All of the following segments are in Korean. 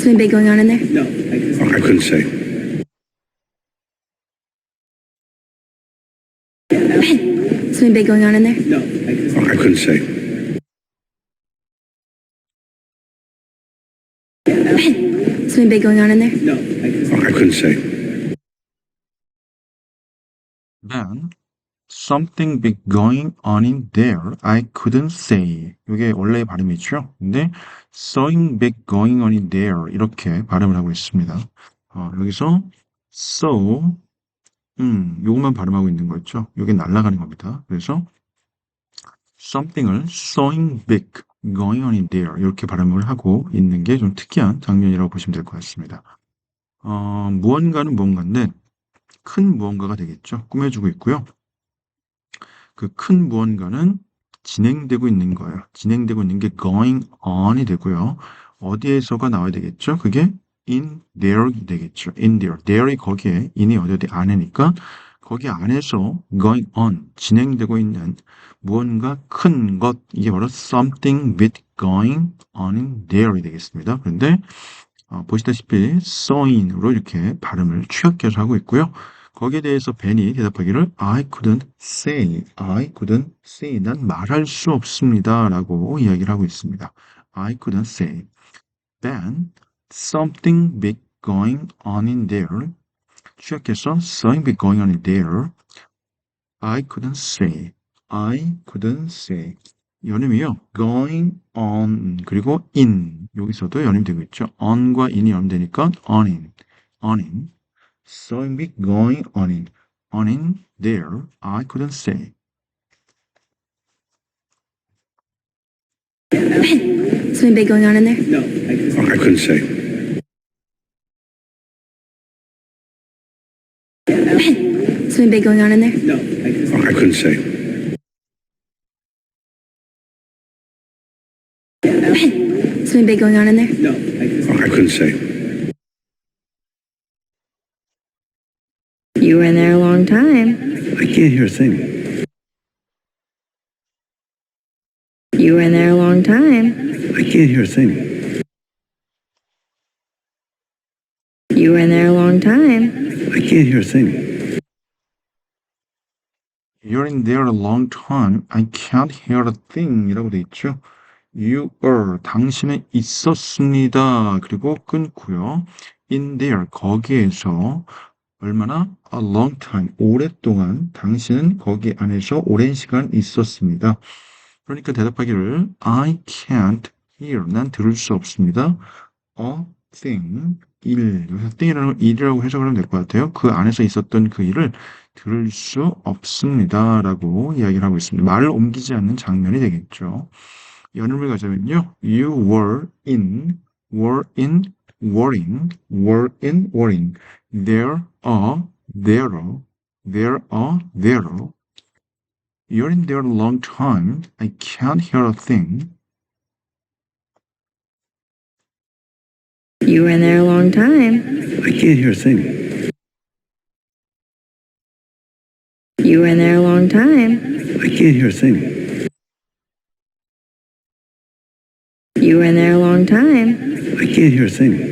Something big going on in there? No, I just. I couldn't say. Something big going on in there? No, I just. I couldn't say. Something big going on in there? No, I just. I couldn't say. Then something big going on in there. I couldn't say. 이게 원래의 발음이죠. 근데 something big going on in there 이렇게 발음을 하고 있습니다. 어, 여기서 so 음, 요것만 발음하고 있는 거죠. 요게 날아가는 겁니다. 그래서 something을 something big going on in there 이렇게 발음을 하고 있는 게 좀 특이한 장면이라고 보시면 될 것 같습니다. 어, 무언가는 무언가인데 큰 무언가가 되겠죠. 꾸며주고 있고요. 그 큰 무언가는 진행되고 있는 거예요. 진행되고 있는 게 going on이 되고요. 어디에서가 나와야 되겠죠? 그게 in there이 되겠죠. in there. there이 거기에 in이 어디 안에니까 거기 안에서 going on 진행되고 있는 무언가 큰 것 이게 바로 something big going on in there이 되겠습니다. 그런데 어, 보시다시피 sawin으로 이렇게 발음을 취약해서 하고 있고요. 거기에 대해서 벤이 대답하기를 I couldn't say, I couldn't say, 난 말할 수 없습니다 라고 이야기를 하고 있습니다. I couldn't say. Ben, something big going on in there. 취약해서 something big going on in there. I couldn't say, I couldn't say. 연음이요. going on 그리고 in 여기서도 연음이 되고 있죠. on과 in이 연음되니까 on in, on in. Something big going on in, on in there. I couldn't say. Something big going on in there? No, I just. I couldn't say. Something big going on in there? No, I just. I couldn't say. Something big going on in there? No, I just. I couldn't say. You were in there a long time. I can't hear a thing. You were in there a long time. I can't hear a thing. You were in there a long time. I can't hear a thing. You're in there a long time. I can't hear a thing. 이라고 돼 있죠. You were. 당신은 있었습니다. 그리고 끊고요. In there. 거기에서 얼마나? A long time. 오랫동안 당신은 거기 안에서 오랜 시간 있었습니다. 그러니까 대답하기를 I can't hear. 난 들을 수 없습니다. A thing. 일. 여기서 thing이라는 일이라고 해석을 하면 될 것 같아요. 그 안에서 있었던 그 일을 들을 수 없습니다. 라고 이야기를 하고 있습니다. 말을 옮기지 않는 장면이 되겠죠. 연음을 가자면요. You were in, were in, worrying, were in, worrying. There are, there are, there are, there are. You're in there a long time. I can't hear a thing. You were in there a long time. I can't hear a thing. You were in there a long time. I can't hear a thing. You were in there a long time. I can't hear a thing.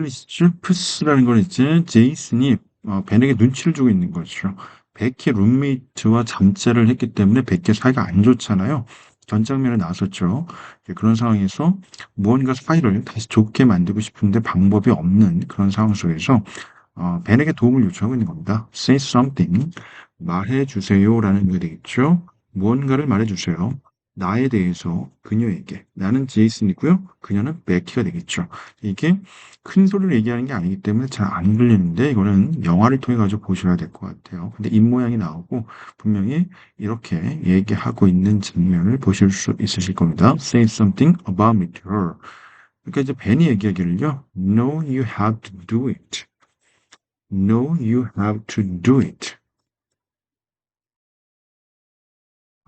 잉글리시 슈프스라는 건 이제 제이슨이 어, 벤에게 눈치를 주고 있는 거죠. 베키의 룸메이트와 잠자를 했기 때문에 베키의 사이가 안 좋잖아요. 전 장면에 나왔었죠. 예, 그런 상황에서 무언가 사이를 다시 좋게 만들고 싶은데 방법이 없는 그런 상황 속에서 어, 벤에게 도움을 요청하고 있는 겁니다. Say something. 말해주세요라는 의미가 되겠죠. 무언가를 말해주세요. 나에 대해서 그녀에게. 나는 제이슨이고요. 그녀는 베키가 되겠죠. 이게 큰 소리를 얘기하는 게 아니기 때문에 잘 안 들리는데 이거는 영화를 통해 가지고 보셔야 될 것 같아요. 근데 입모양이 나오고 분명히 이렇게 얘기하고 있는 장면을 보실 수 있으실 겁니다. Say something about me to her. 그러니까 이제 벤이 얘기하기를요. No, you have to do it. No, you have to do it.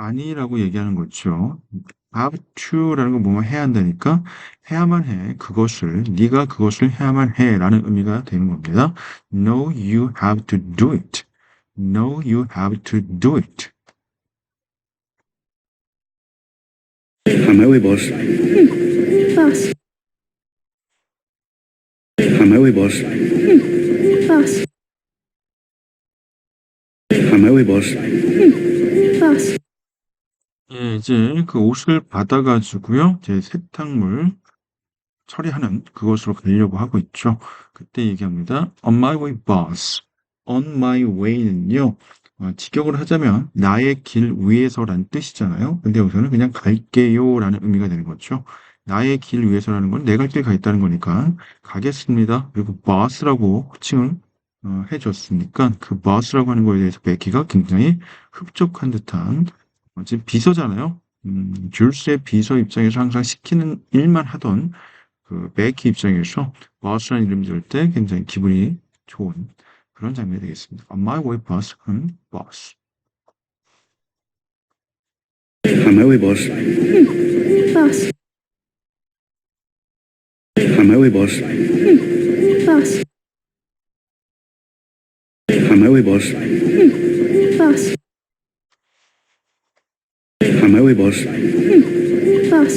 아니라고 얘기하는 거죠. have to라는 건 뭐뭐 해야 한다니까 해야만 해. 그것을 네가 그것을 해야만 해라는 의미가 되는 겁니다. No, you have to do it. No, you have to do it. On my way, boss. Boss, On my way, boss. boss, On my way, boss. boss. 예, 이제 그 옷을 받아가지고요. 제 세탁물 처리하는 그것으로 가려고 하고 있죠. 그때 얘기합니다. On my way, boss. On my way는요. 어, 직역을 하자면 나의 길 위에서라는 뜻이잖아요. 근데 여기서는 그냥 갈게요라는 의미가 되는 거죠. 나의 길 위에서라는 건내갈길가 있다는 거니까 가겠습니다. 그리고 boss라고 호칭을 어, 해줬으니까 그 boss라고 하는 거에 대해서 베키가 굉장히 흡족한 듯한 어, 지금 비서잖아요. 음, 줄스의 비서 입장에서 항상 시키는 일만 하던 그 베키 입장에서 boss라는 이름 들을 때 굉장히 기분이 좋은 그런 장면이 되겠습니다. On my way, boss. 은 boss. On my way, boss. Boss, On my way, boss. boss, On my way, boss, Mały boss. Hum,